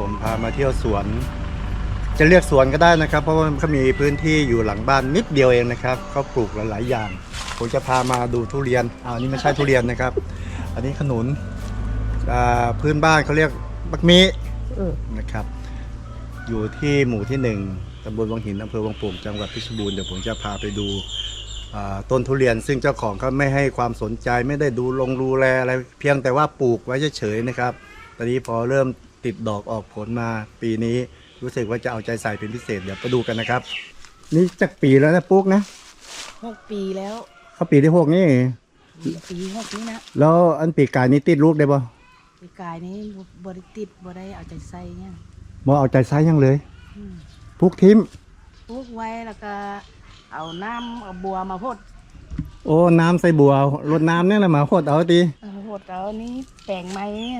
ผมพามาเที่ยวสวน จะเรียกสวนก็ได้นะครับ เพราะว่าเขามีพื้นที่อยู่หลังบ้านนิดเดียวเองนะครับเขาปลูกหลาย ๆ อย่าง ผมจะพามาดูทุเรียนอ่าอันนี้ไม่ใช่ทุเรียนนะครับ อันนี้ขนุนพื้นบ้านเขาเรียกบักมีนะครับ อยู่ที่หมู่ที่หนึ่งตำบลวังหินอำเภอวังโป่จังหวัดพชรบูรณ์เดี๋ยวผมจะพาไปดูต้นทุเรียนซึ่งเจ้าของเขาไม่ให้ความสนใจไม่ได้ดูลงดูแลอะไรเพียงแต่ว่าปลูกไว้เฉยๆนะครับ ตอนนี้พอเริ่ม ติดดอกออกผลมาปีนี้รู้สึกว่าจะเอาใจใส่เป็นพิเศษเดี๋ยวไปดูกันนะครับ นี่จากปีแล้วนะปุ๊กนะหกปีแล้วเขาปีที่หกนี่ ปีหกนี้นะแล้วอันปีกายนี้ติดลูกได้บ่ปีกายนี้บริติดบ่ได้เอาใจใส่เนี่ยบ่เอาใจใส่ยังเลยอืมปุ๊กทิมปลูกไว้แล้วก็ เอาน้ำเอาบัวมาพดโอ้น้ำใส่บัวรดน้ำเนี่ยนะมาโคตรเอาตีเอาพดเอานี้แปลงไม้เนี่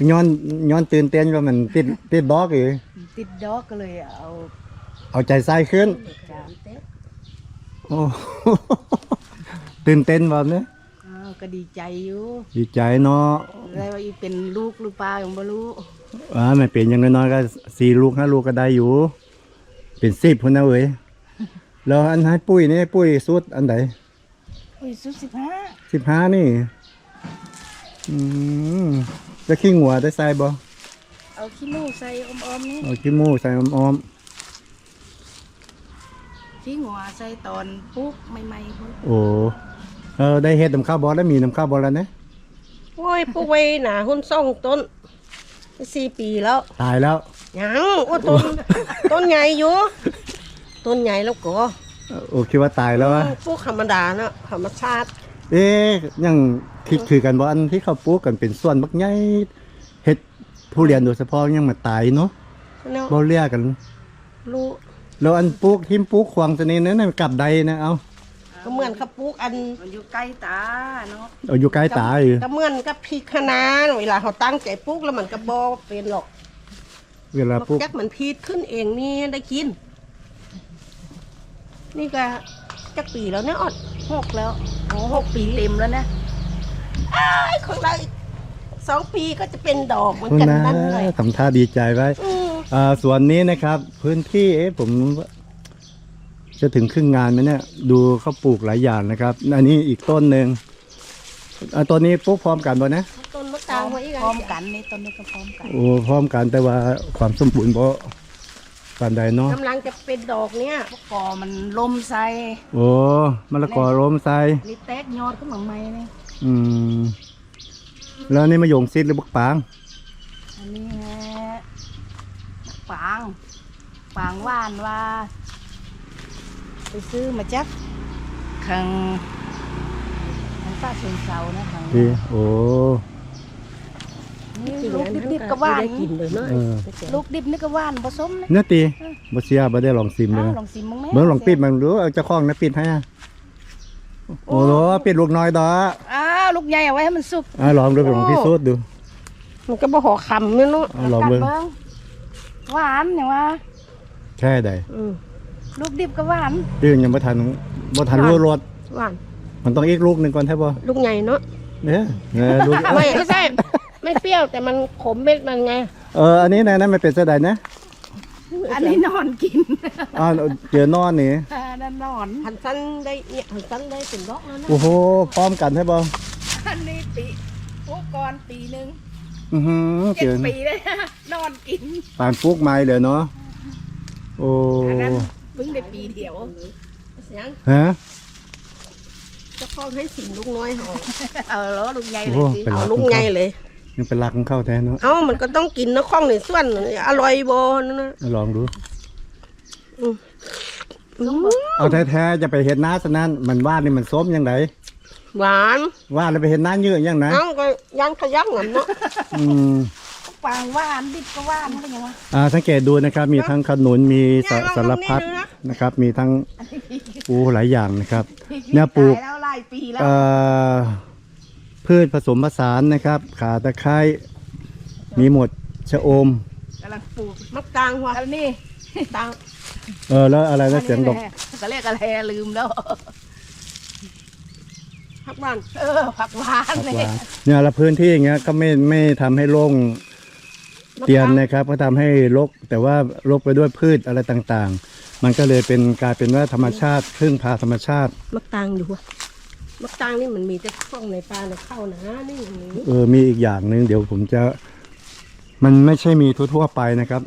ยย้อนย้อนตื่นเต้นว่ามันติดติดดอกอยู่ติดดอกก็เลยเอาเอาใจใส่ขึ้นจานเต๊ะโอ้ตื่นเต้นแบบนี้อ้าวก็ดีใจอยู่ ดีใจเนาะได้ว่าอีเป็นลูกหรือเปล่ายังบ่รู้อ่าไม่เป็นอย่างน้อยๆก็สี่ลูกห้าลูกก็ได้อยู่ เป็นสิบคนนะเว้ยแล้วอันให้ปุ้ยนี่ปุ้ยสุดอันไหนอุ้ยสุดสิบห้าสิบห้านี่ อืม จะขี้งัวได้ใส่บ่เอาขี้หมูใส่อมๆนี่เอาขี้หมูใส่อ้อมขี้หัวใส่ตอนปลูกใหม่ๆพุ่นๆโอ้เออได้เฮ็ดน้ำข้าวบอแล้วมีน้ำข้าวบอแล้วนะโอ้ยปลูกไว้หนาหุ้นซ่องต้นสี่ปีแล้วตายแล้วยังโอ้ต้นต้นใหญ่อยู่ต้นใหญ่แล้วก็โอ้คิดว่าตายแล้ววะปลูกธรรมดานะธรรมชาติ เอ๊ะยังคิดคือกันว่าอันที่เขาปลูกกันเป็นส่วนบักใหญ่เฮ็ดทุเรียนโดยเฉพาะยังมาตายเนาะเนาะบ่เรียกกันรู้แล้วอันปลูกทิมปลูกควางตัวนี้นั่นนะกลับใดนะเอาก็เหมือนกับปลูกอันมันอยู่ใกล้ตาเนาะเอาอยู่ใกล้ตาอยู่ก็เหมือนกับพริกคะน้าเวลาเขาตั้งใจปลูกแล้วมันก็บ่เป็นหรอก เวลาปลูกจักมันพีดขึ้นเองนี่ได้กิน นี่ก็จักปีแล้วเนี่ยออด หกแล้วโอ้หกปีเต็มแล้วนะไอ้ยของเราอีกสองปีก็จะเป็นดอกเหมือนคุณกันนะนั่นเลยทำท่าดีใจไว้อืมอ่าส่วนนี้นะครับ พื้นที่เอ๊ะผม จะถึงครึ่งงานไหมเนี่ย ดูเขาปลูกหลายอย่างนะครับ อันนี้อีกต้นหนึ่งอ่าต้นนี้ปลูกพร้อมกันบ่นะ ต้นมะตางไว้อีกพร้อมอันกันนี่ต้นนี้ก็พร้อมกัน โอ้พร้อมกันแต่ว่าความสมบูรณ์บ่ ปานใดเนาะกำลังจะเป็นดอกเนี่ยกอมันลมใส่โอ้มะละกอล้มใส่นี่แตกยอดขึ้นมาใหม่นี่อืมแล้วนี่มะยงซิดหรือบักปางอันนี้ฮะปางปางว่านว่า ไปซื้อมาจากขังขังป้าเชิงเซานะขัง ดีโอ้นี่ ลูกดิบๆก็ว่านได้กินเลยเนาะเออลูกดิบนี่ก็ว่านผสมนะเนี่ยตีบ่เสียบ่ได้ลองซิมเลยอ้าวนะลองสิมึงไหมเบิ่งลองปิดมันดูเอาเจ้าของนะปิดให้อะโอ้โหปิดลูกน้อยดออ้าวลูกใหญ่เอาไว้ให้มันสุกอะลองดูเป็นของพี่สุดดูมันก็บ่หอคำเนี่ยเนาะอะลองเบิ่งกัดหวานอย่างว่าแค่ใดอืมลูกดิบก็หวานดื้อยังบ่ทันบ่ทันรู้รสหวานมันต้องอีกลูกหนึงก่อนแท้บ่ลูกใหญ่เนาะเนี่ยเออลูกไม่ไม่ใช่ ไม่เปรี้ยวแต่มันขมเม็ดมันไงเอออันนี้นะนั่นมันเป็นเสยดายนะอันนี้นอนกินอ้าวเจอนอนนี่อ่านั่นนอน หันสั้นได้เนี่ยหันสั้นได้เป็นดอกแล้วนะโอ้โหพร้อมกันใช่บ่อันนี้ปีปลูกก่อนปีหนึ่งอือหือเจ็เจดอปีเลยนะนอนกินปานปลูกไม้เลยเนาะโอ้อันนั้นเพิ่งได้ปีเดียวเสียงฮะ เจะพ้าของให้สิงลูกน้อยเขาเอาแล้วลูกใหญ่เลยโอ้สิเป็น เอารักลูกใหญ่เลย ยังเป็นรักของเข้าแท้เนาะเอ้ามันก็ต้องกินนะข้องในส่วนอร่อยบ่นั่นนะลองดู อืมเอาแท้ๆจะไปเห็นหน้าซะนั้นมันว่านี่มันส้มยังไงหวานว่าแล้วไปเห็นหน้าเยือกยังนะเอ้าก็ยังขยักเหมือนเนาะอืมปางหวานดิบก็หวานเป็นยังไงอ่าสังเกตดูนะครับ มีทั้งขนุนมีสาเนี่ยสารพัดลองนี่ดูนะนะครับ มีทั้งโอ้หลายอย่างนะครับ เนี่ยปลูกขายแล้วหลายปีแล้ว เอ่อ พืชผสมผสานนะครับ ขาตะไคร้มีหมดชะอมกำลังปลูกมักตางว่ะแล้วนี่ตางเออแล้วอะไรนะเสียงดอกก็เรียกอะไรลืมแล้วพักบ้านเออผักหวานผักเลยหวานเนี่ยแล้วพื้นที่อย่างเงี้ยก็ไม่ไม่ทำให้โล่งเตียนนะครับ ก็ทำให้รกแต่ว่ารกไปด้วยพืชอะไรต่างๆ มันก็เลยเป็นกลายเป็นว่าธรรมชาติพึ่งพาธรรมชาติมักตังอยู่ วะมักตังนี่มันมีแต่ข้องในปลาในเข้านะนี่อย่างนี้เออมีอีกอย่างหนึ่งเดี๋ยวผมจะ มันไม่ใช่มีทั่วๆไปนะครับ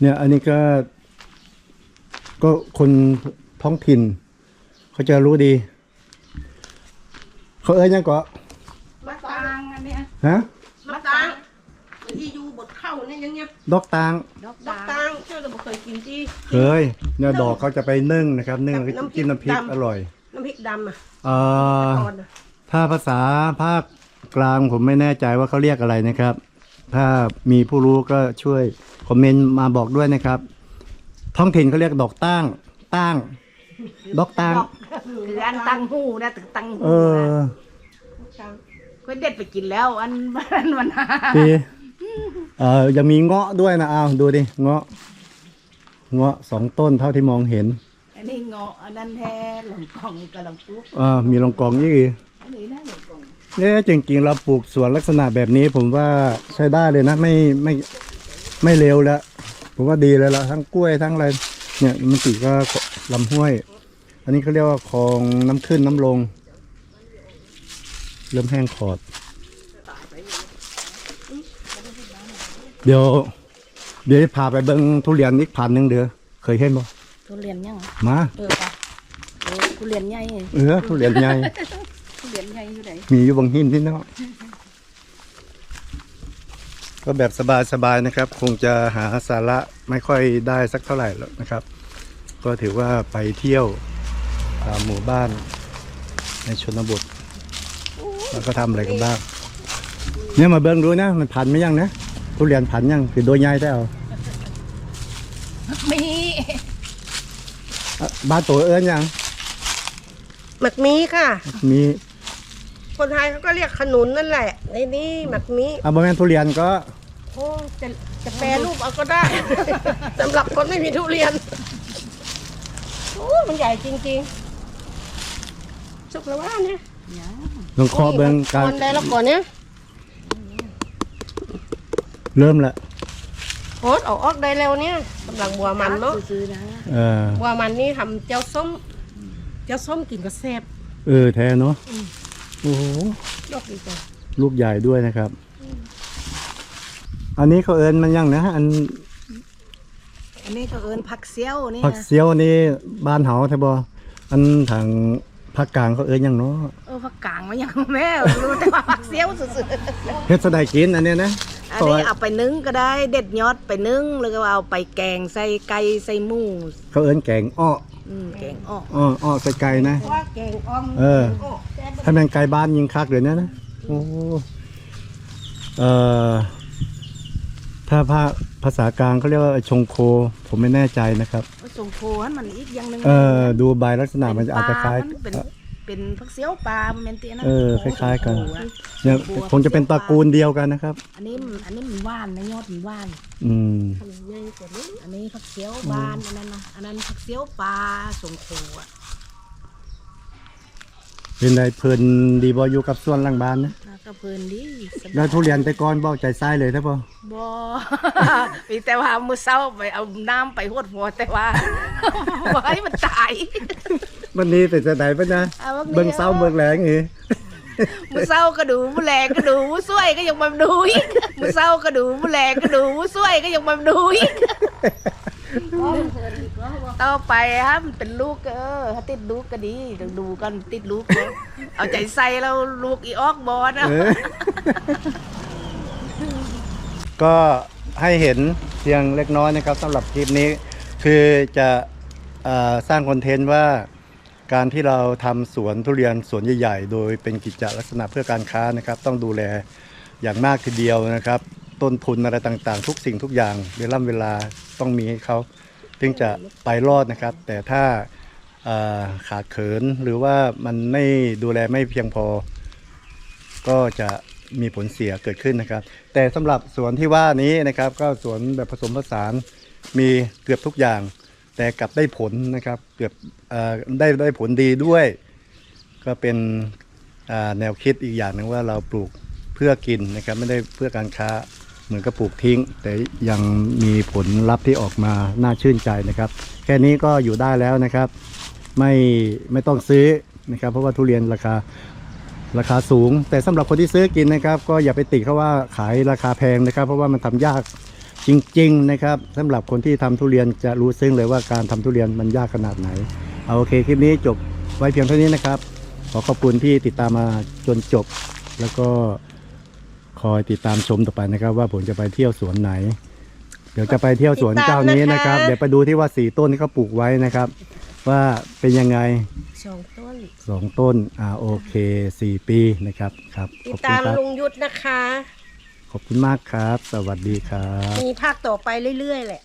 เนี่ยอันนี้ก็ ก็คนท้องถิ่น เขาจะรู้ดี เขาเอ้ยยังก็มักปตัางงอันเนี้ยฮะ มักตังที่อยู่บด เข้าเนี่ยยังเงี้ยดอกตางดอกมักปางตังเจ้าเราบ่เคยกินที่ เคยเนี่ยดอกเขาจะไปนึ่งนะครับ นึ่งแล้วก็น้ำพริกกินน้ำพริกดำ อร่อยน้ำพริกดำอะเอ่อตอนอะถ้าภาษาภาคกลางผมไม่แน่ใจว่าเขาเรียกอะไรนะครับ ถ้ามีผู้รู้ก็ช่วยคอมเมนต์มาบอกด้วยนะครับ ท้องถิ่นเขาเรียกดอกตั้งตั้งดอกตั้งคืออันตังหูนะถึงตังหูเออมักตังก็เด็ดไปกินแล้ว อัน อันมันหาดี เอ่อยังมีเงาะด้วยนะเอาดูดิเงาะ เงาะสองต้นเท่าที่มองเห็น อันนี้เงาะอันนั้นแท้หลงกองกับหลงปุ๊กอ่ามีลองกองยี่อีกอันนี้นะหลงกองเนี่ยจริงๆเราปลูกสวนลักษณะแบบนี้ผมว่าใช้ได้เลยนะไม่ไม่ไม่เร็วแล้วผมว่าดีเลยละทั้งกล้วยทั้งอะไรเนี่ยมันติก็ลำห้วย อันนี้เขาเรียกว่าคลองน้ำขึ้นน้ำลง เริ่มแห้งขอด เดี๋ยว เดี๋ยวพาไปเบิ้งทุเรียนอีกพันหนึ่งเด้อเคยเห็นบ่ทุเรียนยังมาเออปะเออทุเรียนใหญ่เออทุเรียนใหญ่ทุเรียนใหญ่อยู่ไหนมีอยู่บางหินที่เนาะก็แบบสบายๆนะครับ คงจะหาสาระไม่ค่อยได้สักเท่าไหร่แล้วนะครับ ก็ถือว่าไปเที่ยวตามหมู่บ้านในชนบทแล้วก็ทำอะไรกันบ้างเนี่ยมาเบิ่งดูนะ มันพันไหมยังนะ ทุเรียนพันยังคือโดยใหญ่ได้เอามีอะบ้านตัวเอิ้นยังหมักมีค่ะ มีคนไทยเขาก็เรียกขนุนนั่นแหละในนี้หมักมีอะบ่แม่นทุเรียนก็โอ้จะจะแปรรูปเอาก็ได้ สำหรับคนไม่มีทุเรียนโอ้มันใหญ่จริงๆ สุกแล้วว่าเนี่ยยังลองเคอเบิ่งการคนได้แล้วก่อนเนี่ย เริ่มละโคตรออกออกได้แล้วเนี่ยกำลังบัวมันเนาะซื้อๆนะเออบัวมันนี่ทำเจ้าส้ม เจ้าส้มกินก็แซ่บเออแท้เนาะโอ้โหยกดีจังลูกใหญ่ด้วยนะครับ อันนี้เขาเอินมันยังนะอันอันนี้ก็เอินผักเซี่ยวนี่ผักเซียวนี่บ้านเฮาใช่บ่อันทางภาคกลางเขาเอินยังเนาะเออผักกางมันยังแม่รู้แต่ว่าผักเซี่ยวสุดเฮ็ดสะไดกินอันเนี้ยนะๆอันนี้เอาไปนึ่งก็ได้เด็ดยอดไปนึ่งแล้วก็เอาไปแกงใส่ไก่ใส่หมูเขาเอินแกงอ้ออืมแกงอ้ออ้ออ้อใส่ไก่นะ ว่าแกงอ่อมเออ ถ้าแม่นไก่บ้านยิงคักเลยนะนะโอ้เอ่อถ้าภาภาษากลางเขาเรียกว่าชงโค ผมไม่แน่ใจนะครับเอาส่งโพหันมันอีกอย่างหนึงเออดูใบลักษณะมันจะอาจจะคล้ายเป็นปลามัน เป็นเป็นผักเซี่ยวปลามันเป็นเตี้ยนะเออคล้ายๆกันโอ้โหอะเนี่ยคงจะเป็นตระกูลเดียวกันนะครับ อันนี้มันอันนี้มันว่านนะยอดมันว่านอืมทำง่ายกว่านี้อันนี้ผักเซี่ยวบานอันนั้นนะอันนั้นผักเซี่ยวปลาส่งโคอะ เป็นไดเพลินดีบอยู่กับส่วนหลังบ้านนะแล้วก็เพลินดีสบายแล้วทุเรียนแต่ก่อนเบ้าใจไส้เลยใช่ปะบ่ มีแต่ว่ามื้อเช้าไปเอาน้ำไปหดหัวแต่ว่าบ่ให้มันตาย วันนี้เป็นจะไหนปะนะอะวันนี้ เบิ่งเศร้าเบิ่งแรงอีกมื้อเช้าก็ดูมื้อแลงก็ดูมื้อสวยก็ยังมาดูอีกมื้อเช้าก็ดูมื้อแลงก็ดูมื้อสวยก็ยังมาดูอีก ต่อไปฮะมันเป็นลูกเออถ้าติดลูกก็ดีต้องดูกันติดลูกเนอะเอาใจใส่แล้วลูกอีออกบอลนะเออก็ให้เห็นเพียงเล็กน้อยนะครับสำหรับคลิปนี้ คือจะเอ่อสร้างคอนเทนต์ว่าการที่เราทำสวนทุเรียนสวนใหญ่ๆ โดยเป็นกิจจลักษณะเพื่อการค้านะครับ ต้องดูแลอย่างมากทีเดียวนะครับ ต้นทุนอะไรต่างๆ ทุกสิ่งทุกอย่างเวลาเวลาต้องมีให้เขาถึงจะไปรอดนะครับ แต่ถ้าขาดเขินหรือว่ามันไม่ดูแลไม่เพียงพอ ก็จะมีผลเสียเกิดขึ้นนะครับ แต่สำหรับสวนที่ว่านี้นะครับ ก็สวนแบบผสมผสานมีเกือบทุกอย่าง แต่กลับได้ผลนะครับ เกือบอได้ได้ผลดีด้วย ก็เป็นแนวคิดอีกอย่างหนึ่งว่าเราปลูกเพื่อกินนะครับ ไม่ได้เพื่อการค้า เหมือนกับปลูกทิ้ง แต่ยังมีผลลัพธ์ที่ออกมาน่าชื่นใจนะครับ แค่นี้ก็อยู่ได้แล้วนะครับ ไม่ไม่ต้องซื้อนะครับ เพราะว่าทุเรียนราคาราคาสูง แต่สำหรับคนที่ซื้อกินนะครับ ก็อย่าไปติเขาว่าขายราคาแพงนะครับ เพราะว่ามันทำยากจริง ๆ นะครับสำหรับคนที่ทำทุเรียนจะรู้ซึ้งเลยว่าการทำทุเรียนมันยากขนาดไหนเอาโอเคคลิปนี้จบไว้เพียงเท่านี้นะครับ ขอขอบคุณที่ติดตามมาจนจบ แล้วก็ อยติดตามชมต่อไปนะครับ ว่าผมจะไปเที่ยวสวนไหน เดี๋ยวจะไปเที่ยวสวนเจ้านี้นะครับ เดี๋ยวไปดูที่ว่าสี่ต้นที่เขาปลูกไว้นะครับ ว่าเป็นยังไงสองต้นสองต้นอ่าโอเคสี่ปีนะครับครับติขดอบคุณตามครับลุงยุทธนะคะ ขอบคุณมากครับ สวัสดีครับ มีภาคต่อไปเรื่อยๆแหละ